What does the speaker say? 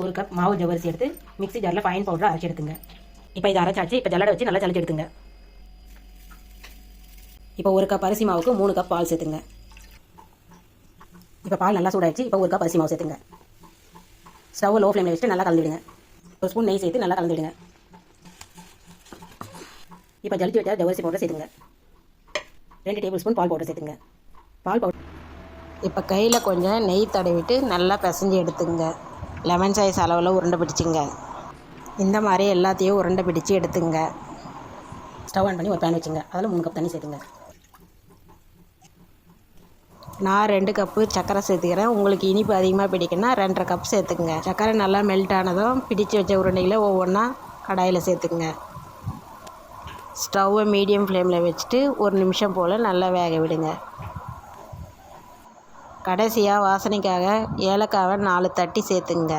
ஒரு கப் மாவு ஜவரிசி எடுத்து மிக்ஸி ஜாரில் ஃபைன் பவுடர் அரைச்சி எடுத்துங்க. இப்போ இதை அரைச்சாச்சு. இப்போ ஜல்லடை வச்சு நல்லா சளிச்சு எடுத்துங்க. இப்போ ஒரு கப் அரிசி மாவுக்கு மூணு கப் பால் சேர்த்துங்க. இப்போ பால் நல்லா சூடாயிடுச்சு. இப்போ ஒரு கப் அரிசி மாவு சேர்த்துங்க. ஸ்டவ் லோ ஃப்ளேமில் வச்சுட்டு நல்லா கலந்துடுங்க. ஒரு ஸ்பூன் நெய் சேர்த்து நல்லா கலந்துடுங்க. இப்போ ஜலிச்சு வச்சா ஜவரிசி பவுடர் சேர்த்துங்க. ரெண்டு டேபிள் ஸ்பூன் பால் பவுடர் சேர்த்துங்க. பால் பவுடர் இப்போ கையில் கொஞ்சம் நெய் தடவிட்டு நல்லா பிசைஞ்சு எடுத்துங்க. லெமன் சைஸ் அளவில் உருண்டை பிடிச்சிங்க. இந்த மாதிரி எல்லாத்தையும் உருண்டை பிடிச்சு எடுத்துங்க. ஸ்டவ் ஆன் பண்ணி ஒரு பேன் வச்சுங்க. அதில் மூணு கப் தண்ணி சேர்த்துங்க. நான் ரெண்டு கப்பு சர்க்கரை சேர்த்துக்கிறேன். உங்களுக்கு இனிப்பு அதிகமாக பிடிக்குன்னா ரெண்டரை கப் சேர்த்துக்குங்க. சர்க்கரை நல்லா மெல்ட் ஆனதும் பிடிச்சு வச்ச உருண்டைகளை ஒவ்வொன்றா கடாயில் சேர்த்துக்குங்க. ஸ்டவ்வை மீடியம் ஃப்ளேமில் வச்சுட்டு ஒரு நிமிஷம் போல் நல்லா வேக விடுங்க. கடைசியாக வாசனைக்காக ஏலக்காவை நாலு தட்டி சேர்த்துங்க.